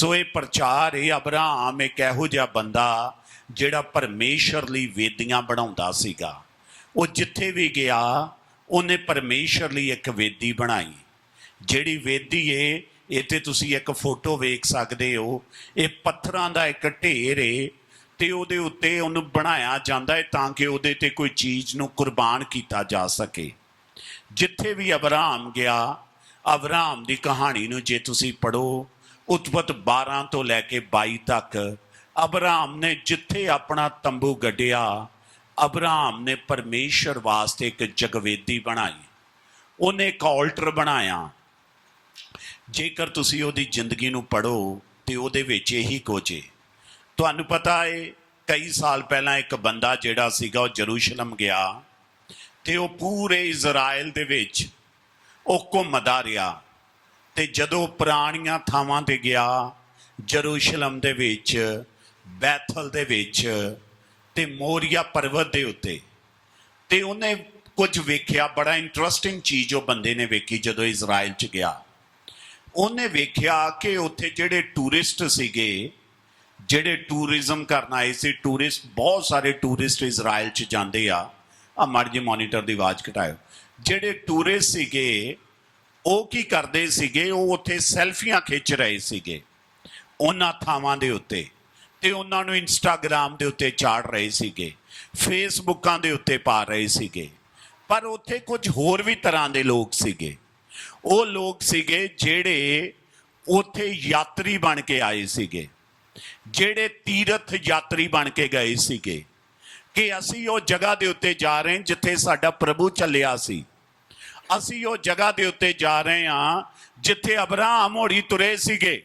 ਸੋ ਇਹ ਪ੍ਰਚਾਰ ਇਹ ਅਬਰਾਮ ਇੱਕ ਇਹੋ ਜਿਹਾ ਬੰਦਾ ਜਿਹੜਾ ਪਰਮੇਸ਼ਰ ਲਈ ਵੇਦੀਆਂ ਬਣਾਉਂਦਾ ਸੀਗਾ। ਉਹ ਜਿੱਥੇ ਵੀ ਗਿਆ, ਉਹਨੇ ਪਰਮੇਸ਼ਰ ਲਈ ਇੱਕ ਵੇਦੀ ਬਣਾਈ। ਜਿਹੜੀ ਵੇਦੀ ਏ, ਇੱਥੇ ਤੁਸੀਂ ਇੱਕ ਫੋਟੋ ਵੇਖ ਸਕਦੇ ਹੋ। ਇਹ ਪੱਥਰਾਂ ਦਾ ਇੱਕ ਢੇਰ ਏ ਤੇ ਉਹਦੇ ਉੱਤੇ ਉਹਨੂੰ ਬਣਾਇਆ ਜਾਂਦਾ ਹੈ ਤਾਂ ਕਿ ਉਹਦੇ ਤੇ ਕੋਈ ਚੀਜ਼ ਨੂੰ ਕੁਰਬਾਨ ਕੀਤਾ ਜਾ ਸਕੇ। ਜਿੱਥੇ ਵੀ ਅਬਰਾਮ ਗਿਆ, ਅਬਰਾਮ ਦੀ ਕਹਾਣੀ ਨੂੰ ਜੇ ਤੁਸੀਂ ਪੜੋ ਉਤਪਤ 12 ਤੋਂ ਲੈ ਕੇ 22 ਤੱਕ, ਅਬਰਾਮ ਨੇ ਜਿੱਥੇ ਆਪਣਾ ਤੰਬੂ ਗੱਡਿਆ, ਅਬਰਾਮ ਨੇ ਪਰਮੇਸ਼ਰ ਵਾਸਤੇ ਇੱਕ ਜਗਵੇਦੀ ਬਣਾਈ। ਉਹਨੇ ਇੱਕ ਆਲਟਰ ਬਣਾਇਆ। ਜੇਕਰ ਤੁਸੀਂ ਉਹਦੀ ਜ਼ਿੰਦਗੀ ਨੂੰ ਪੜੋ ਤੇ ਉਹਦੇ ਵਿੱਚ ਇਹੀ ਕੁਝ ਤੁਹਾਨੂੰ ਪਤਾ ਏ, ਕਈ ਸਾਲ ਪਹਿਲਾਂ ਇੱਕ ਬੰਦਾ ਜਿਹੜਾ ਸੀਗਾ, ਉਹ ਜਰੂਸ਼ਲਮ ਗਿਆ, ਤੇ ਉਹ ਪੂਰੇ ਇਜ਼ਰਾਈਲ ਦੇ ਵਿੱਚ ਉਹ ਘੁੰਮਦਾ ਰਿਹਾ। ਤੇ ਜਦੋਂ ਪੁਰਾਣੀਆਂ ਥਾਵਾਂ ਤੇ ਗਿਆ, ਜਰੂਸ਼ਲਮ ਦੇ ਵਿੱਚ, ਬੈਥਲ ਦੇ ਵਿੱਚ ਤੇ ਮੋਰੀਆ ਪਰਬਤ ਦੇ ਉੱਤੇ, ਤੇ ਉਹਨੇ ਕੁਝ ਵੇਖਿਆ, ਬੜਾ ਇੰਟਰਸਟਿੰਗ ਚੀਜ਼ ਉਹ ਬੰਦੇ ਨੇ ਵੇਖੀ ਜਦੋਂ ਇਜ਼ਰਾਈਲ ਚ ਗਿਆ। ਉਹਨੇ ਵੇਖਿਆ ਕਿ ਉੱਥੇ ਜਿਹੜੇ ਟੂਰਿਸਟ ਸੀਗੇ, ਜਿਹੜੇ ਟੂਰਿਜ਼ਮ ਕਰਨ ਆਏ ਸੀ ਟੂਰਿਸਟ ਬਹੁਤ ਸਾਰੇ ਟੂਰਿਸਟ ਇਜ਼ਰਾਈਲ ਚ ਜਾਂਦੇ ਆ। ਆ ਮੜ ਮੋਨੀਟਰ ਦੀ ਆਵਾਜ਼ ਘਟਾਇਓ। ਜਿਹੜੇ ਟੂਰਿਸਟ ਸੀਗੇ ਉਹ ਕੀ ਕਰਦੇ ਸੀਗੇ? ਉਹ ਉੱਥੇ ਸੈਲਫੀਆਂ ਖਿੱਚ ਰਹੇ ਸੀਗੇ। ਉਹਨਾਂ ਥਾਵਾਂ ਦੇ ਉੱਤੇ ਤੇ ਉਹਨਾਂ ਨੂੰ ਇੰਸਟਾਗ੍ਰam ਦੇ ਉੱਤੇ ਚਾੜ ਰਹੇ ਸੀਗੇ। ਫੇਸਬੁੱਕਾਂ ਦੇ ਉੱਤੇ ਪਾ ਰਹੇ ਸੀਗੇ। ਪਰ ਉੱਥੇ ਕੁਝ ਹੋਰ ਵੀ ਤਰ੍ਹਾਂ ਦੇ ਲੋਕ ਸੀਗੇ। ਉਹ ਲੋਕ ਸੀਗੇ ਜਿਹੜੇ ਉੱਥੇ ਯਾਤਰੀ ਬਣ ਕੇ ਆਏ ਸੀਗੇ। ਜਿਹੜੇ ਤੀਰਥ ਯਾਤਰੀ ਬਣ ਕੇ ਗਏ ਸੀਗੇ। ਕਿ ਅਸੀਂ ਉਹ ਜਗ੍ਹਾ ਦੇ ਉੱਤੇ ਜਾ ਰਹੇ ਜਿੱਥੇ ਸਾਡਾ ਪ੍ਰਭੂ ਚੱਲਿਆ ਸੀ। ਅਸੀਂ ਉਹ ਜਗ੍ਹਾ ਦੇ ਉੱਤੇ ਜਾ ਰਹੇ ਹਾਂ ਜਿੱਥੇ ਅਬਰਾਹਮ ਹੋਰੀ ਤੁਰੇ ਸੀਗੇ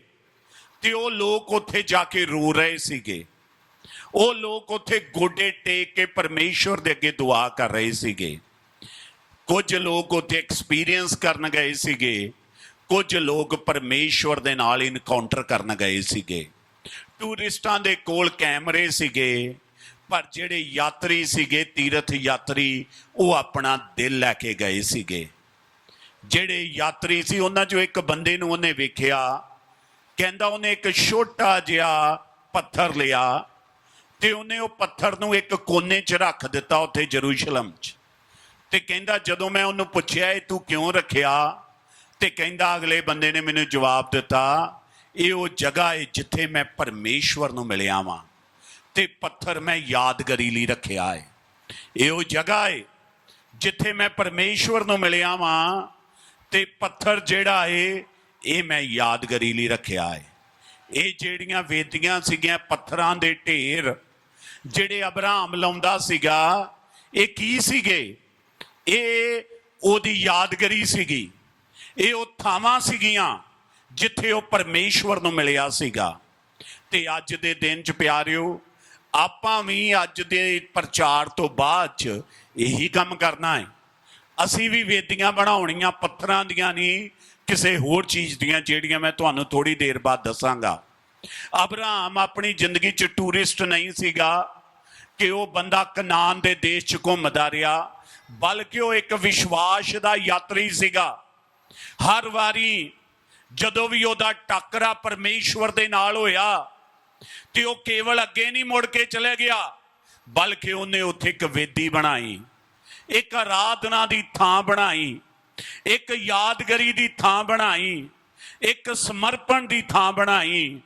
ਤੇ ਉਹ ਲੋਕ ਉੱਥੇ ਜਾ ਕੇ ਰੋ ਰਹੇ ਸੀਗੇ। ਉਹ ਲੋਕ ਉੱਥੇ ਗੋਡੇ ਟੇਕ ਕੇ ਪਰਮੇਸ਼ਵਰ ਦੇ ਅੱਗੇ ਦੁਆ ਕਰ ਰਹੇ ਸੀਗੇ। ਕੁਝ ਲੋਕ ਉੱਥੇ ਐਕਸਪੀਰੀਅੰਸ ਕਰਨ ਗਏ ਸੀਗੇ। ਕੁਝ ਲੋਕ ਪਰਮੇਸ਼ਵਰ ਦੇ ਨਾਲ ਇਨਕਾਊਂਟਰ ਕਰਨ ਗਏ ਸੀਗੇ। ਟੂਰਿਸਟਾਂ ਦੇ ਕੋਲ ਕੈਮਰੇ ਸੀਗੇ, ਪਰ ਜਿਹੜੇ ਯਾਤਰੀ ਸੀਗੇ, ਤੀਰਥ ਯਾਤਰੀ, ਉਹ ਆਪਣਾ ਦਿਲ ਲੈ ਕੇ ਗਏ ਸੀਗੇ। ਜਿਹੜੇ ਯਾਤਰੀ ਸੀ, ਉਹਨਾਂ ਚੋਂ ਇੱਕ ਬੰਦੇ ਨੂੰ ਉਹਨੇ ਵੇਖਿਆ। ਕਹਿੰਦਾ ਉਹਨੇ ਇੱਕ ਛੋਟਾ ਜਿਹਾ ਪੱਥਰ ਲਿਆ ਤੇ ਉਹਨੇ ਉਹ ਪੱਥਰ ਨੂੰ ਇੱਕ ਕੋਨੇ 'ਚ ਰੱਖ ਦਿੱਤਾ ਉੱਥੇ ਜਰੂਸ਼ਲਮ 'ਚ। ਤੇ ਕਹਿੰਦਾ, ਜਦੋਂ ਮੈਂ ਉਹਨੂੰ ਪੁੱਛਿਆ, ਇਹ ਤੂੰ ਕਿਉਂ ਰੱਖਿਆ? ਤੇ ਕਹਿੰਦਾ, ਅਗਲੇ ਬੰਦੇ ਨੇ ਮੈਨੂੰ ਜਵਾਬ ਦਿੱਤਾ, ਇਹ ਉਹ ਜਗ੍ਹਾ ਹੈ ਜਿੱਥੇ ਮੈਂ ਪਰਮੇਸ਼ਵਰ ਨੂੰ ਮਿਲਿਆ ਵਾਂ ਤੇ ਪੱਥਰ ਮੈਂ ਯਾਦਗਰੀ ਲਈ ਰੱਖਿਆ ਹੈ ਇਹ ਉਹ ਜਗ੍ਹਾ ਹੈ ਜਿੱਥੇ ਮੈਂ ਪਰਮੇਸ਼ਵਰ ਨੂੰ ਮਿਲਿਆ ਵਾਂ ਤੇ ਪੱਥਰ ਜਿਹੜਾ ਏ, ਇਹ ਮੈਂ ਯਾਦਗਰੀ ਲਈ ਰੱਖਿਆ ਹੈ ਇਹ ਜਿਹੜੀਆਂ ਵੇਦੀਆਂ ਸੀਗੀਆਂ ਪੱਥਰਾਂ ਦੇ ਢੇਰ, ਜਿਹੜੇ ਅਬਰਾਮ ਲਾਉਂਦਾ ਸੀਗਾ, ਇਹ ਕੀ ਸੀਗੇ? ਇਹ ਉਹਦੀ ਯਾਦਗਰੀ ਸੀਗੀ। ਇਹ ਉਹ ਥਾਵਾਂ ਸੀਗੀਆਂ ਜਿੱਥੇ ਉਹ ਪਰਮੇਸ਼ਵਰ ਨੂੰ ਮਿਲਿਆ ਸੀਗਾ। ਤੇ ਅੱਜ ਦੇ ਦਿਨ ਚ ਪਿਆਰਿਓ, ਆਪਾਂ ਵੀ ਅੱਜ ਦੇ ਪ੍ਰਚਾਰ ਤੋਂ ਬਾਅਦ ਚ ਇਹੀ ਕੰਮ ਕਰਨਾ ਹੈ ਅਸੀਂ ਵੀ ਵੇਦੀਆਂ ਬਣਾਉਣੀਆਂ, ਪੱਥਰਾਂ ਦੀਆਂ ਨਹੀਂ, ਕਿਸੇ ਹੋਰ ਚੀਜ਼ ਦੀਆਂ ਜਿਹੜੀਆਂ ਮੈਂ ਤੁਹਾਨੂੰ ਥੋੜੀ ਦੇਰ ਬਾਅਦ ਦੱਸਾਂਗਾ। ਅਬਰਾਮ ਆਪਣੀ ਜ਼ਿੰਦਗੀ 'ਚ ਟੂਰਿਸਟ ਨਹੀਂ ਸੀਗਾ ਕਿ ਉਹ ਬੰਦਾ ਕਨਾਨ ਦੇ ਦੇਸ਼ 'ਚ ਘੁੰਮਦਾ ਰਿਹਾ, ਬਲਕਿ ਉਹ ਇੱਕ ਵਿਸ਼ਵਾਸ ਦਾ ਯਾਤਰੀ ਸੀਗਾ। ਹਰ ਵਾਰੀ ਜਦੋਂ ਵੀ ਉਹਦਾ ਟੱਕਰਾ ਪਰਮੇਸ਼ਵਰ ਦੇ ਨਾਲ ਹੋਇਆ, ਤੇ ਉਹ ਕੇਵਲ ਅੱਗੇ ਨਹੀਂ ਮੁੜ ਕੇ ਚਲੇ ਗਿਆ, ਬਲਕਿ ਉਹਨੇ ਉੱਥੇ ਇੱਕ ਵੇਦੀ ਬਣਾਈ। ਇੱਕ ਆਰਾਧਨਾ ਦੀ ਥਾਂ ਬਣਾਈ, ਇੱਕ ਯਾਦਗਰੀ ਦੀ ਥਾਂ ਬਣਾਈ, ਇੱਕ ਸਮਰਪਣ ਦੀ ਥਾਂ ਬਣਾਈ।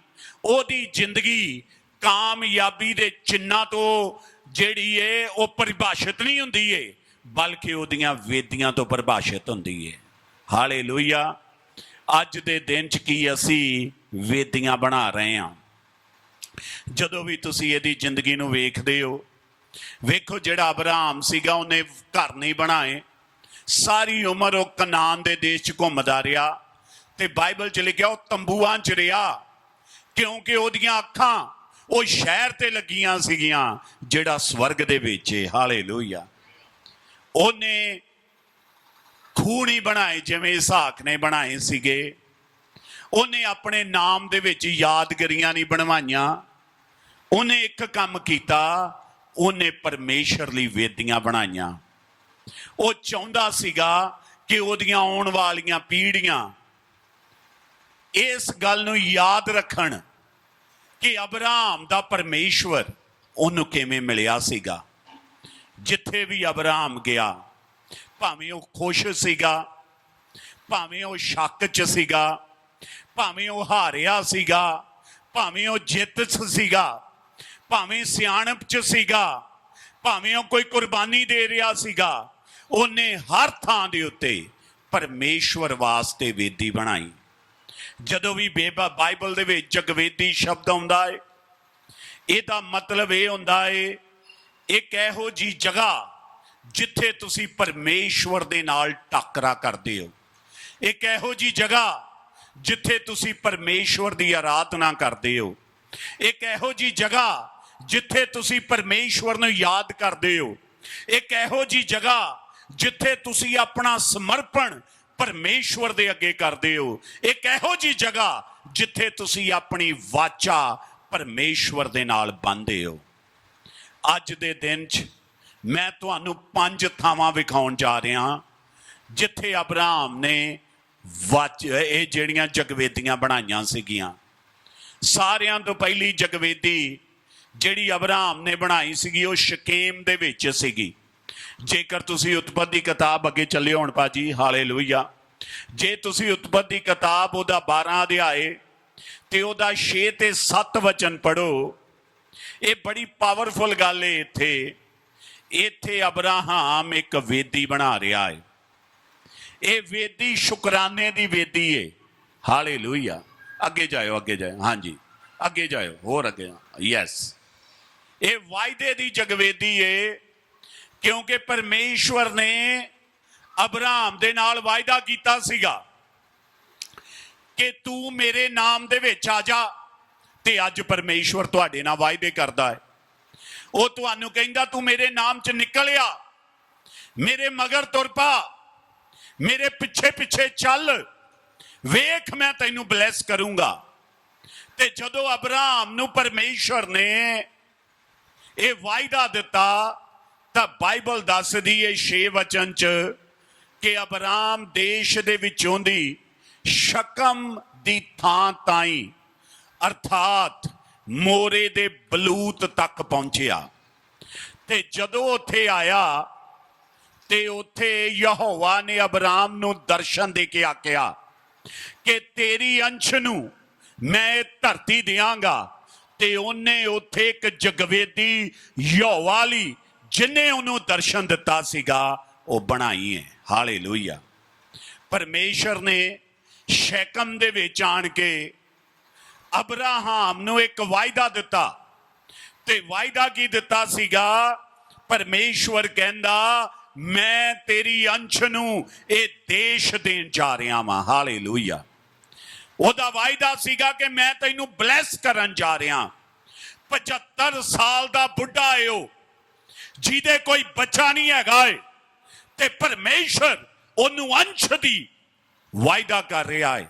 ਉਹਦੀ ਜ਼ਿੰਦਗੀ ਕਾਮਯਾਬੀ ਦੇ ਚਿੰਨਾਂ ਤੋਂ ਜਿਹੜੀ ਏ, ਉਹ ਪਰਿਭਾਸ਼ਿਤ ਨਹੀਂ ਹੁੰਦੀ ਏ, ਬਲਕਿ ਉਹਦੀਆਂ ਵੇਦੀਆਂ ਤੋਂ ਪਰਿਭਾਸ਼ਿਤ ਹੁੰਦੀ ਏ। ਹਾਲੇਲੂਇਆ। ਅੱਜ ਦੇ ਦਿਨ ਚ ਕੀ ਅਸੀਂ ਵੇਦੀਆਂ ਬਣਾ ਰਹੇ ਹਾਂ ਜਦੋਂ ਵੀ ਤੁਸੀਂ ਇਹਦੀ ਜ਼ਿੰਦਗੀ ਨੂੰ ਵੇਖਦੇ ਹੋ ਵੇਖੋ ਜਿਹੜਾ ਅਬਰਾਮ ਸੀਗਾ, ਉਹਨੇ ਘਰ ਨਹੀਂ ਬਣਾਏ। ਸਾਰੀ ਉਮਰ ਉਹ ਕਨਾਨ ਦੇ ਦੇਸ਼ 'ਚ ਘੁੰਮਦਾ ਰਿਹਾ ਤੇ ਬਾਈਬਲ 'ਚ ਲਿਖਿਆ, ਉਹ ਤੰਬੂਆਂ 'ਚ ਰਿਹਾ। ਕਿਉਂਕਿ ਉਹਦੀਆਂ ਅੱਖਾਂ ਉਹ ਸ਼ਹਿਰ ਤੇ ਲੱਗੀਆਂ ਸੀਗੀਆਂ, ਜਿਹੜਾ ਸਵਰਗ ਦੇ ਵਿੱਚ ਹੈ ਹਾਲੇਲੂਇਆ। ਉਹਨੇ ਖੂਣੀ ਬਣਾਏ, ਜਿਵੇਂ ਇਸਾਕ ਨੇ ਬਣਾਏ ਸੀਗੇ। ਉਹਨੇ ਆਪਣੇ ਨਾਮ ਦੇ ਵਿੱਚ ਯਾਦਗਰੀਆਂ ਨਹੀਂ ਬਣਵਾਈਆਂ। ਉਹਨੇ ਇੱਕ ਕੰਮ ਕੀਤਾ ਉਹਨੇ ਪਰਮੇਸ਼ਰ ਲਈ ਵੇਦੀਆਂ ਬਣਾਈਆਂ। ਉਹ ਚਾਹੁੰਦਾ ਸੀਗਾ ਕਿ ਉਹਦੀਆਂ ਆਉਣ ਵਾਲੀਆਂ ਪੀੜ੍ਹੀਆਂ ਇਸ ਗੱਲ ਨੂੰ ਯਾਦ ਰੱਖਣ ਕਿ ਅਬਰਾਮ ਦਾ ਪਰਮੇਸ਼ਵਰ ਉਹਨੂੰ ਕਿਵੇਂ ਮਿਲਿਆ ਸੀਗਾ। ਜਿੱਥੇ ਵੀ ਅਬਰਾਮ ਗਿਆ, ਭਾਵੇਂ ਉਹ ਖੁਸ਼ ਸੀਗਾ, ਭਾਵੇਂ ਉਹ ਸ਼ੱਕ 'ਚ ਸੀਗਾ, ਭਾਵੇਂ ਉਹ ਹਾਰਿਆ ਸੀਗਾ, ਭਾਵੇਂ ਉਹ ਜਿੱਤ 'ਚ ਸੀਗਾ ਭਾਵੇਂ ਸਿਆਣਪ 'ਚ ਸੀਗਾ, ਭਾਵੇਂ ਉਹ ਕੋਈ ਕੁਰਬਾਨੀ ਦੇ ਰਿਹਾ ਸੀਗਾ, ਉਹਨੇ ਹਰ ਥਾਂ ਦੇ ਉੱਤੇ ਪਰਮੇਸ਼ਵਰ ਵਾਸਤੇ ਵੇਦੀ ਬਣਾਈ। ਜਦੋਂ ਵੀ ਬੇਬਾ ਬਾਈਬਲ ਦੇ ਵਿੱਚ ਜਗਵੇਦੀ ਸ਼ਬਦ ਆਉਂਦਾ ਹੈ ਇਹਦਾ ਮਤਲਬ ਇਹ ਹੁੰਦਾ ਹੈ ਇੱਕ ਇਹੋ ਜੀ ਜਗ੍ਹਾ ਜਿੱਥੇ ਤੁਸੀਂ ਪਰਮੇਸ਼ਵਰ ਦੇ ਨਾਲ ਟੱਕਰਾ ਕਰਦੇ ਹੋ। ਇੱਕ ਇਹੋ ਜੀ ਜਗ੍ਹਾ ਜਿੱਥੇ ਤੁਸੀਂ ਪਰਮੇਸ਼ਵਰ ਦੀ ਆਰਾਧਨਾ ਕਰਦੇ ਹੋ। ਇੱਕ ਇਹੋ ਜੀ ਜਗ੍ਹਾ ਜਿੱਥੇ ਤੁਸੀਂ ਪਰਮੇਸ਼ਵਰ ਨੂੰ ਯਾਦ ਕਰਦੇ ਹੋ। ਇੱਕ ਇਹੋ ਜੀ ਜਗ੍ਹਾ ਜਿੱਥੇ ਤੁਸੀਂ ਆਪਣਾ ਸਮਰਪਣ ਪਰਮੇਸ਼ਵਰ ਦੇ ਅੱਗੇ ਕਰਦੇ ਹੋ। ਇੱਕ ਇਹੋ ਜੀ ਜਗ੍ਹਾ ਜਿੱਥੇ ਤੁਸੀਂ ਆਪਣੀ ਵਾਚਾ ਪਰਮੇਸ਼ਵਰ ਦੇ ਨਾਲ ਬੰਨਦੇ ਹੋ। ਅੱਜ ਦੇ ਦਿਨ 'ਚ ਮੈਂ ਤੁਹਾਨੂੰ ਪੰਜ ਥਾਵਾਂ ਵਿਖਾਉਣ ਜਾ ਰਿਹਾ ਜਿੱਥੇ ਅਬਰਾਮ ਨੇ ਵਾਚ, ਇਹ ਜਿਹੜੀਆਂ ਜਗਵੇਦੀਆਂ ਬਣਾਈਆਂ ਸੀਗੀਆਂ। ਸਾਰਿਆਂ ਤੋਂ ਪਹਿਲੀ ਜਗਵੇਦੀ ਜਿਹੜੀ ਅਬਰਾਮ ਨੇ ਬਣਾਈ ਸੀਗੀ, ਉਹ ਸ਼ਕੇਮ ਦੇ ਵਿੱਚ ਸੀਗੀ। ਜੇਕਰ ਤੁਸੀਂ ਉਤਪਤੀ ਦੀ ਕਿਤਾਬ ਅੱਗੇ ਚੱਲੇ ਹੋਣ ਭਾਜੀ, ਹਾਲੇਲੂਇਆ। ਜੇ ਤੁਸੀਂ ਉਤਪਤੀ ਦੀ ਕਿਤਾਬ ਉਹਦਾ 12 ਅਧਿਆਏ ਤੇ ਉਹਦਾ 6 ਤੇ 7 ਵਚਨ ਪੜੋ ਇਹ ਬੜੀ ਪਾਵਰਫੁਲ ਗੱਲ ਹੈ ਇੱਥੇ। ਇੱਥੇ ਅਬਰਾਹਮ ਇੱਕ ਵੇਦੀ ਬਣਾ ਰਿਹਾ ਹੈ ਇਹ ਵੇਦੀ ਸ਼ੁਕਰਾਨੇ ਦੀ ਵੇਦੀ ਏ। ਹਾਲੇਲੂਇਆ। ਅੱਗੇ ਜਾਇਓ ਅੱਗੇ ਜਾਇਓ। ਹਾਂਜੀ, ਅੱਗੇ ਜਾਇਓ, ਹੋਰ ਅੱਗੇ ਯੈਸ ਇਹ ਵਾਅਦੇ ਦੀ ਜਗਵੇਦੀ ਏ, ਕਿਉਂਕਿ ਪਰਮੇਸ਼ਵਰ ਨੇ ਅਬਰਾਮ ਦੇ ਨਾਲ ਵਾਅਦਾ ਕੀਤਾ ਸੀਗਾ ਕਿ ਤੂੰ ਮੇਰੇ ਨਾਮ ਦੇ ਵਿੱਚ ਆ ਜਾ ਤੇ ਅੱਜ ਪਰਮੇਸ਼ਵਰ ਤੁਹਾਡੇ ਨਾਲ ਵਾਅਦੇ ਕਰਦਾ ਹੈ। ਉਹ ਤੁਹਾਨੂੰ ਕਹਿੰਦਾ, ਤੂੰ ਮੇਰੇ ਨਾਮ 'ਚ ਨਿਕਲਿਆ, ਮੇਰੇ ਮਗਰ ਤੁਰ ਪਾ, ਮੇਰੇ ਪਿੱਛੇ ਪਿੱਛੇ ਚੱਲ, ਵੇਖ ਮੈਂ ਤੈਨੂੰ ਬਲੈਸ ਕਰੂੰਗਾ। ਤੇ ਜਦੋਂ ਅਬਰਾਮ ਨੂੰ ਪਰਮੇਸ਼ਵਰ ਨੇ ਇਹ ਵਾਅਦਾ ਦਿੱਤਾ, ਤਾਂ ਬਾਈਬਲ ਦੱਸਦੀ ਹੈ 6 ਵਚਨ 'ਚ ਕਿ ਅਬਰਾਮ ਦੇਸ਼ ਦੇ ਵਿੱਚੋਂ ਦੀ ਸ਼ਕਮ ਦੀ ਥਾਂ ਤਾਈ, ਅਰਥਾਤ ਮੋਰੇ ਦੇ ਬਲੂਤ ਤੱਕ ਪਹੁੰਚਿਆ। ਤੇ ਜਦੋਂ ਉੱਥੇ ਆਇਆ, ਤੇ ਉੱਥੇ ਯਹੋਵਾ ਨੇ ਅਬਰਾਮ ਨੂੰ ਦਰਸ਼ਨ ਦੇ ਕੇ ਆਖਿਆ ਕਿ ਤੇਰੀ ਅੰਸ਼ ਨੂੰ ਮੈਂ ਧਰਤੀ ਦਿਆਂਗਾ ਤੇ ਉਹਨੇ ਉੱਥੇ ਇੱਕ ਜਗਵੇਦੀ ਯਹੋਵਾ ਲਈ ਜਿਨੇ ਉਹਨੂੰ ਦਰਸ਼ਨ ਦਿੱਤਾ ਸੀਗਾ, ਉਹ ਬਣਾਈ ਹੈ। ਹਾਲੇਲੂਇਆ। ਪਰਮੇਸ਼ਰ ਨੇ ਸ਼ੈਕਮ ਦੇ ਵਿੱਚ ਆਣ ਕੇ ਅਬਰਾਹਮ ਨੂੰ ਇੱਕ ਵਾਅਦਾ ਦਿੱਤਾ। ਤੇ ਵਾਅਦਾ ਕੀ ਦਿੱਤਾ ਸੀਗਾ? ਪਰਮੇਸ਼ਵਰ ਕਹਿੰਦਾ, ਮੈਂ ਤੇਰੀ ਅੰਸ਼ ਨੂੰ ਇਹ ਦੇਸ਼ ਦੇਣ ਜਾ ਰਿਹਾ ਹਾਂ ਹਾਲੇਲੂਇਆ। ਉਹਦਾ ਵਾਅਦਾ ਸੀਗਾ ਕਿ ਮੈਂ ਤੈਨੂੰ ਬਲੈਸ ਕਰਨ ਜਾ ਰਿਹਾ। 75 ਸਾਲ ਦਾ ਬੁੱਢਾ ਏ ਉਹ, ਜਿਹਦੇ ਕੋਈ ਬੱਚਾ ਨਹੀਂ ਹੈਗਾ ਏ। ਤੇ ਪਰਮੇਸ਼ਰ ਉਹਨੂੰ ਅੰਸ਼ ਦੀ ਵਾਅਦਾ ਕਰ ਰਿਹਾ ਏ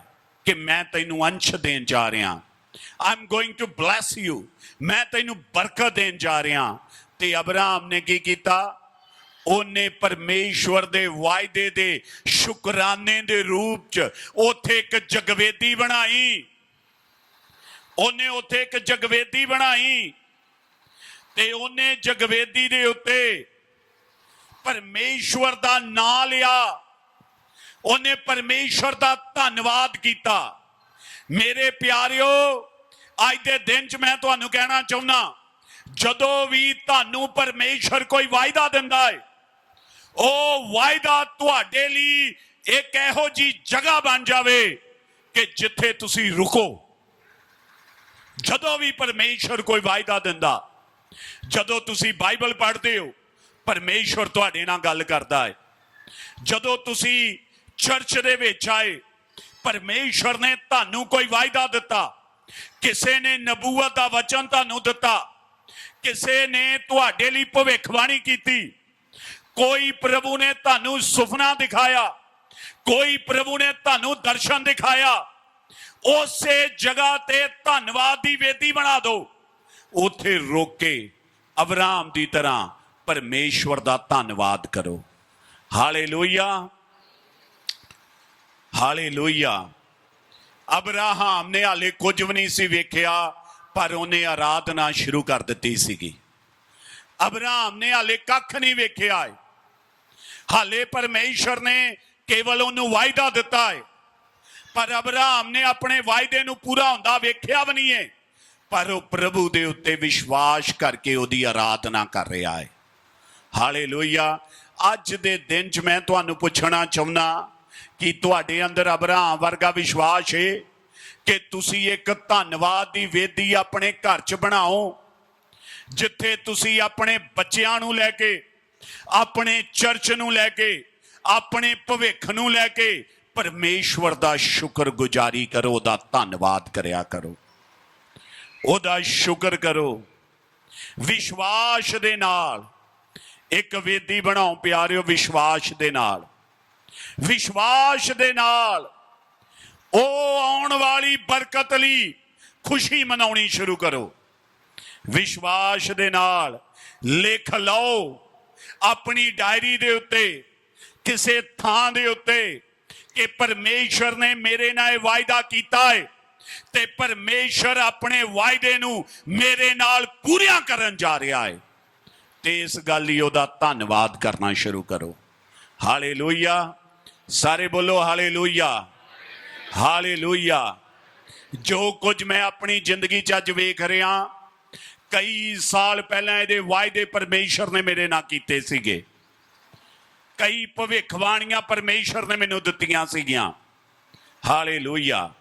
ਕਿ ਮੈਂ ਤੈਨੂੰ ਅੰਸ਼ ਦੇਣ ਜਾ ਰਿਹਾ। I'm going to bless you ਮੈਂ ਤੈਨੂੰ ਬਰਕਤ ਦੇਣ ਜਾ ਰਿਹਾ। ਤੇ ਅਬਰਾਮ ਨੇ ਕੀ ਕੀਤਾ? ਉਹਨੇ ਪਰਮੇਸ਼ਵਰ ਦੇ ਵਾਅਦੇ ਦੇ ਸ਼ੁਕਰਾਨੇ ਦੇ ਰੂਪ ਚ ਉੱਥੇ ਇੱਕ ਜਗਵੇਦੀ ਬਣਾਈ। ਉਹਨੇ ਉੱਥੇ ਇੱਕ ਜਗਵੇਦੀ ਬਣਾਈ ਤੇ ਉਹਨੇ ਜਗਵੇਦੀ ਦੇ ਉੱਤੇ ਪਰਮੇਸ਼ਵਰ ਦਾ ਨਾਂ ਲਿਆ। ਉਹਨੇ ਪਰਮੇਸ਼ਵਰ ਦਾ ਧੰਨਵਾਦ ਕੀਤਾ। ਮੇਰੇ ਪਿਆਰਿਓ, ਅੱਜ ਦੇ ਦਿਨ 'ਚ ਮੈਂ ਤੁਹਾਨੂੰ ਕਹਿਣਾ ਚਾਹੁੰਦਾ, ਜਦੋਂ ਵੀ ਤੁਹਾਨੂੰ ਪਰਮੇਸ਼ਵਰ ਕੋਈ ਵਾਅਦਾ ਦਿੰਦਾ ਹੈ ਉਹ ਵਾਅਦਾ ਤੁਹਾਡੇ ਲਈ ਇੱਕ ਇਹੋ ਜੀ ਜਗ੍ਹਾ ਬਣ ਜਾਵੇ ਕਿ ਜਿੱਥੇ ਤੁਸੀਂ ਰੁਕੋ। ਜਦੋਂ ਵੀ ਪਰਮੇਸ਼ਵਰ ਕੋਈ ਵਾਅਦਾ ਦਿੰਦਾ, ਜਦੋਂ ਤੁਸੀਂ ਬਾਈਬਲ ਪੜ੍ਹਦੇ ਹੋ, ਪਰਮੇਸ਼ਵਰ ਤੁਹਾਡੇ ਨਾਲ ਗੱਲ ਕਰਦਾ ਹੈ। ਜਦੋਂ ਤੁਸੀਂ ਚਰਚ ਦੇ ਵਿੱਚ ਆਏ, ਪਰਮੇਸ਼ਵਰ ਨੇ ਤੁਹਾਨੂੰ ਕੋਈ ਵਾਅਦਾ ਦਿੱਤਾ, ਕਿਸੇ ਨੇ ਨਬੂਵਤ ਦਾ ਵਚਨ ਤੁਹਾਨੂੰ ਦਿੱਤਾ, ਕਿਸੇ ਨੇ ਤੁਹਾਡੇ ਲਈ ਭਵਿੱਖਬਾਣੀ ਕੀਤੀ ਕੋਈ ਪ੍ਰਭੂ ਨੇ ਤੁਹਾਨੂੰ ਸੁਪਨਾ ਦਿਖਾਇਆ, ਕੋਈ ਪ੍ਰਭੂ ਨੇ ਤੁਹਾਨੂੰ ਦਰਸ਼ਨ ਦਿਖਾਇਆ, ਉਸੇ ਜਗ੍ਹਾ ਤੇ ਧੰਨਵਾਦ ਦੀ ਵੇਦੀ ਬਣਾ ਦਿਓ। ਉੱਥੇ ਰੁਕ ਕੇ ਅਬਰਾਮ ਦੀ ਤਰ੍ਹਾਂ ਪਰਮੇਸ਼ਵਰ ਦਾ ਧੰਨਵਾਦ ਕਰੋ। Hallelujah hallelujah. ਅਬਰਾਹਮ ਨੇ ਹਾਲੇ ਕੁਝ ਵੀ ਨਹੀਂ ਸੀ ਵੇਖਿਆ, ਪਰ ਉਹਨੇ ਆਰਾਧਨਾ ਸ਼ੁਰੂ ਕਰ ਦਿੱਤੀ ਸੀਗੀ। ਅਬਰਾਹਮ ਨੇ ਹਾਲੇ ਕੱਖ ਨਹੀਂ ਵੇਖਿਆ ਹੈ ਹਾਲੇ ਪਰਮੇਸ਼ਰ ਨੇ ਕੇਵਲ ਉਹਨੂੰ ਵਾਅਦਾ ਦਿੱਤਾ ਹੈ ਪਰ ਅਬਰਾਮ ਨੇ ਆਪਣੇ ਵਾਅਦੇ ਨੂੰ ਪੂਰਾ ਹੁੰਦਾ ਵੇਖਿਆ ਵੀ ਨਹੀਂ ਹੈ ਪਰ ਉਹ ਪ੍ਰਭੂ ਦੇ ਉੱਤੇ ਵਿਸ਼ਵਾਸ ਕਰਕੇ ਉਹਦੀ ਆਰਾਧਨਾ ਕਰ ਰਿਹਾ ਹੈ ਹਾਲੇਲੂਇਆ। ਅੱਜ ਦੇ ਦਿਨ 'ਚ ਮੈਂ ਤੁਹਾਨੂੰ ਪੁੱਛਣਾ ਚਾਹੁੰਦਾ ਕਿ ਤੁਹਾਡੇ ਅੰਦਰ ਅਬਰਾਹਮ ਵਰਗਾ ਵਿਸ਼ਵਾਸ ਹੈ ਕਿ ਤੁਸੀਂ ਇੱਕ ਧੰਨਵਾਦ ਦੀ ਵੇਦੀ ਆਪਣੇ ਘਰ 'ਚ ਬਣਾਓ ਜਿੱਥੇ ਤੁਸੀਂ ਆਪਣੇ ਬੱਚਿਆਂ ਨੂੰ ਲੈ ਕੇ, ਆਪਣੇ ਚਰਚ ਨੂੰ ਲੈ ਕੇ, ਆਪਣੇ ਭਵਿੱਖ ਨੂੰ ਲੈ ਕੇ ਪਰਮੇਸ਼ਵਰ ਦਾ ਸ਼ੁਕਰਗੁਜ਼ਾਰੀ ਕਰੋ, ਉਹਦਾ ਧੰਨਵਾਦ ਕਰਿਆ ਕਰੋ। ਉਹਦਾ ਸ਼ੁਕਰ ਕਰੋ। ਵਿਸ਼ਵਾਸ ਦੇ ਨਾਲ, ਇੱਕ ਵੇਦੀ ਬਣਾਓ ਪਿਆਰਿਓ, ਵਿਸ਼ਵਾਸ ਦੇ ਨਾਲ। ਵਿਸ਼ਵਾਸ ਦੇ ਨਾਲ, ਉਹ ਆਉਣ ਵਾਲੀ ਬਰਕਤ ਲਈ ਖੁਸ਼ੀ ਮਨਾਉਣੀ ਸ਼ੁਰੂ ਕਰੋ। ਵਿਸ਼ਵਾਸ ਦੇ ਨਾਲ ਲਿਖ ਲਓ। ਆਪਣੀ ਡਾਇਰੀ ਦੇ ਉੱਤੇ, ਕਿਸੇ ਥਾਂ ਦੇ ਉੱਤੇ ਕਿ ਪਰਮੇਸ਼ਰ ਨੇ ਮੇਰੇ ਨਾਲ ਇਹ ਵਾਅਦਾ ਕੀਤਾ ਹੈ ਤੇ ਪਰਮੇਸ਼ਰ ਆਪਣੇ ਵਾਅਦੇ ਨੂੰ ਮੇਰੇ ਨਾਲ ਪੂਰੀਆਂ ਕਰਨ ਜਾ ਰਿਹਾ ਹੈ ਤੇ ਇਸ ਗੱਲ ਲਈ ਉਹਦਾ ਧੰਨਵਾਦ ਕਰਨਾ ਸ਼ੁਰੂ ਕਰੋ। ਹਾਲੇਲੂਇਆ। ਸਾਰੇ ਬੋਲੋ ਹਾਲੇਲੂਇਆ। ਹਾਲੇਲੂਇਆ। ਜੋ ਕੁਝ ਮੈਂ ਆਪਣੀ ਜ਼ਿੰਦਗੀ 'ਚ ਅੱਜ ਵੇਖ ਰਿਹਾ ਕਈ ਸਾਲ ਪਹਿਲਾਂ ਇਹਦੇ ਵਾਅਦੇ ਪਰਮੇਸ਼ਰ ਨੇ ਮੇਰੇ ਨਾਲ ਕੀਤੇ ਸੀਗੇ। ਕਈ ਭਵਿੱਖਬਾਣੀਆਂ ਪਰਮੇਸ਼ਰ ਨੇ ਮੈਨੂੰ ਦਿੱਤੀਆਂ ਸੀਗੀਆਂ। ਹਾਲੇਲੂਇਆ।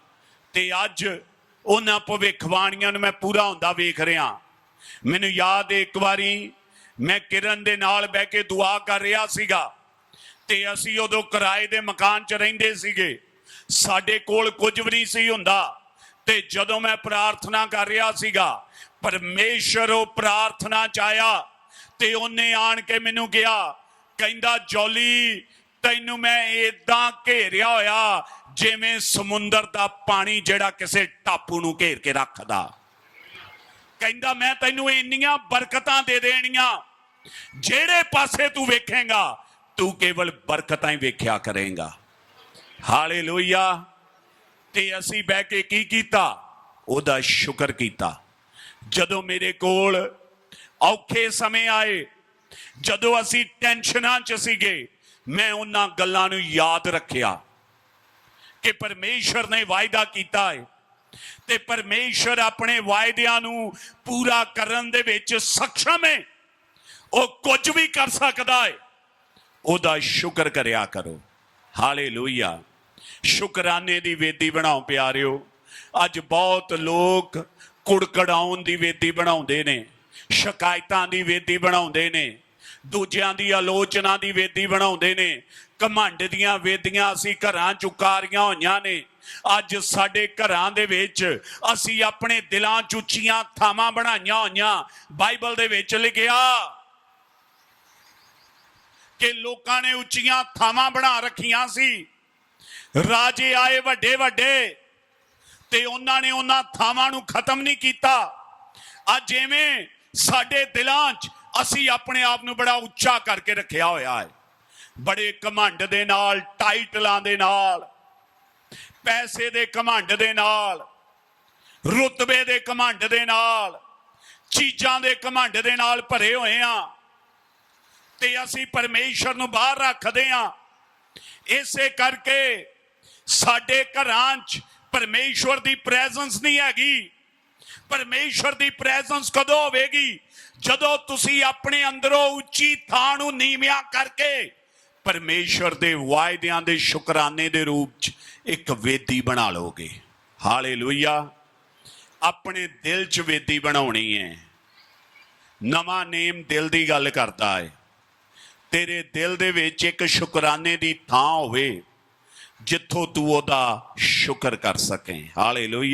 ਤੇ ਅੱਜ ਉਹਨਾਂ ਭਵਿੱਖਬਾਣੀਆਂ ਨੂੰ ਮੈਂ ਪੂਰਾ ਹੁੰਦਾ ਵੇਖ ਰਿਹਾ। ਮੈਨੂੰ ਯਾਦ ਹੈ ਇੱਕ ਵਾਰੀ ਮੈਂ ਕਿਰਨ ਦੇ ਨਾਲ ਬਹਿ ਕੇ ਦੁਆ ਕਰ ਰਿਹਾ ਸੀਗਾ। ਤੇ ਅਸੀਂ ਉਦੋਂ ਕਿਰਾਏ ਦੇ ਮਕਾਨ 'ਚ ਰਹਿੰਦੇ ਸੀਗੇ। ਸਾਡੇ ਕੋਲ ਕੁਝ ਵੀ ਨਹੀਂ ਸੀ ਹੁੰਦਾ। ਤੇ ਜਦੋਂ ਮੈਂ ਪ੍ਰਾਰਥਨਾ ਕਰ ਰਿਹਾ ਸੀਗਾ, ਪਰਮੇਸ਼ਰ ਉਹ ਪ੍ਰਾਰਥਨਾ ਚ ਆਇਆ ਤੇ ਉਹਨੇ ਆਣ ਕੇ ਮੈਨੂੰ ਕਿਹਾ, ਕਹਿੰਦਾ, ਜੋਲੀ, ਤੈਨੂੰ ਮੈਂ ਏਦਾਂ ਘੇਰਿਆ ਹੋਇਆ ਜਿਵੇਂ ਸਮੁੰਦਰ ਦਾ ਪਾਣੀ ਜਿਹੜਾ ਕਿਸੇ ਟਾਪੂ ਨੂੰ ਘੇਰ ਕੇ ਰੱਖਦਾ। ਕਹਿੰਦਾ, ਮੈਂ ਤੈਨੂੰ ਇੰਨੀਆਂ ਬਰਕਤਾਂ ਦੇ ਦੇਣੀਆਂ, ਜਿਹੜੇ ਪਾਸੇ ਤੂੰ ਵੇਖੇਗਾ, ਤੂੰ ਕੇਵਲ ਬਰਕਤਾਂ ਹੀ ਵੇਖਿਆ ਕਰੇਂਗਾ। ਹਾਲੇਲੂਇਆ। ਤੇ ਅਸੀਂ ਬਹਿ ਕੇ ਕੀ ਕੀਤਾ? ਉਹਦਾ ਸ਼ੁਕਰ ਕੀਤਾ। ਜਦੋਂ ਮੇਰੇ ਕੋਲ ਔਖੇ ਸਮੇਂ ਆਏ, ਜਦੋਂ ਅਸੀਂ ਟੈਨਸ਼ਨਾਂ 'ਚ ਸੀਗੇ, ਮੈਂ ਉਹਨਾਂ ਗੱਲਾਂ ਨੂੰ ਯਾਦ ਰੱਖਿਆ ਕਿ ਪਰਮੇਸ਼ਰ ਨੇ ਵਾਅਦਾ ਕੀਤਾ ਹੈ ਤੇ ਪਰਮੇਸ਼ਰ ਆਪਣੇ ਵਾਅਦਿਆਂ ਨੂੰ ਪੂਰਾ ਕਰਨ ਦੇ ਵਿੱਚ ਸક્ષਮ ਹੈ ਉਹ ਕੁਝ ਵੀ ਕਰ ਸਕਦਾ ਹੈ ਉਹਦਾ ਸ਼ੁਕਰ ਕਰਿਆ ਕਰੋ। ਹਾਲੇਲੂਇਆ। ਸ਼ੁਕਰਾਨੇ ਦੀ ਵੇਦੀ ਬਣਾਓ ਪਿਆਰਿਓ। ਅੱਜ ਬਹੁਤ ਲੋਕ ਕੁੜਕੜਾਉਣ ਦੀ ਵੇਦੀ ਬਣਾਉਂਦੇ ਨੇ, ਸ਼ਿਕਾਇਤਾਂ ਦੀ ਵੇਦੀ ਬਣਾਉਂਦੇ ਨੇ, ਦੂਜਿਆਂ ਦੀ ਆਲੋਚਨਾ ਦੀ ਵੇਦੀ ਬਣਾਉਂਦੇ ਨੇ, ਘਮੰਡ ਦੀਆਂ ਵੇਦੀਆਂ ਅਸੀਂ ਘਰਾਂ ਚੁਕਾਰੀਆਂ ਹੋਈਆਂ ਨੇ। ਅੱਜ ਸਾਡੇ ਘਰਾਂ ਦੇ ਵਿੱਚ ਅਸੀਂ ਆਪਣੇ ਦਿਲਾਂ ਚ ਉੱਚੀਆਂ ਥਾਵਾਂ ਬਣਾਈਆਂ ਹੋਈਆਂ, ਬਾਈਬਲ ਦੇ ਵਿੱਚ ਲਿਖਿਆ ਕਿ ਲੋਕਾਂ ਨੇ ਉੱਚੀਆਂ ਥਾਵਾਂ ਬਣਾ ਰੱਖੀਆਂ ਸੀ। ਰਾਜੇ ਆਏ ਵੱਡੇ ਵੱਡੇ ਤੇ ਉਹਨਾਂ ਨੇ ਉਹਨਾਂ ਥਾਵਾਂ ਨੂੰ ਖਤਮ ਨਹੀਂ ਕੀਤਾ। ਅੱਜ ਜਿਵੇਂ ਸਾਡੇ ਦਿਲਾਂ 'ਚ ਅਸੀਂ ਆਪਣੇ ਆਪ ਨੂੰ ਬੜਾ ਉੱਚਾ ਕਰਕੇ ਰੱਖਿਆ ਹੋਇਆ ਹੈ। ਬੜੇ ਘਮੰਡ ਦੇ ਨਾਲ, ਟਾਈਟਲਾਂ ਦੇ ਨਾਲ, ਪੈਸੇ ਦੇ ਘਮੰਡ ਦੇ ਨਾਲ, ਰੁਤਬੇ ਦੇ ਘਮੰਡ ਦੇ ਨਾਲ, ਚੀਜ਼ਾਂ ਦੇ ਘਮੰਡ ਦੇ ਨਾਲ ਭਰੇ ਹੋਏ ਆ ਤੇ ਅਸੀਂ ਪਰਮੇਸ਼ਰ ਨੂੰ ਬਾਹਰ ਰੱਖਦੇ ਆ ਇਸੇ ਕਰਕੇ ਸਾਡੇ ਘਰਾਂ 'ਚ ਪਰਮੇਸ਼ਵਰ ਦੀ ਪ੍ਰੈਜ਼ੈਂਸ ਨਹੀਂ ਹੈਗੀ। ਪਰਮੇਸ਼ਵਰ ਦੀ ਪ੍ਰੈਜ਼ੈਂਸ ਕਦੋਂ ਹੋਵੇਗੀ? ਜਦੋਂ ਤੁਸੀਂ ਆਪਣੇ ਅੰਦਰੋਂ ਉੱਚੀ ਥਾਂ ਨੂੰ ਨੀਵਿਆਂ ਕਰਕੇ ਪਰਮੇਸ਼ਵਰ ਦੇ ਵਾਅਦਿਆਂ ਦੇ ਸ਼ੁਕਰਾਨੇ ਦੇ ਰੂਪ 'ਚ ਇੱਕ ਵੇਦੀ ਬਣਾ ਲਓਗੇ। ਹਾਲੇਲੂਇਆ ਆਪਣੇ ਦਿਲ 'ਚ ਵੇਦੀ ਬਣਾਉਣੀ ਹੈ। ਨਵਾਂ ਨੇਮ ਦਿਲ ਦੀ ਗੱਲ ਕਰਦਾ ਹੈ। ਤੇਰੇ ਦਿਲ ਦੇ ਵਿੱਚ ਇੱਕ ਸ਼ੁਕਰਾਨੇ ਦੀ ਥਾਂ ਹੋਵੇ। ਜਿੱਥੋਂ ਤੂੰ ਉਹਦਾ ਸ਼ੁਕਰ ਕਰ ਸਕੇ। ਹਾਲੇਲੂਇਆ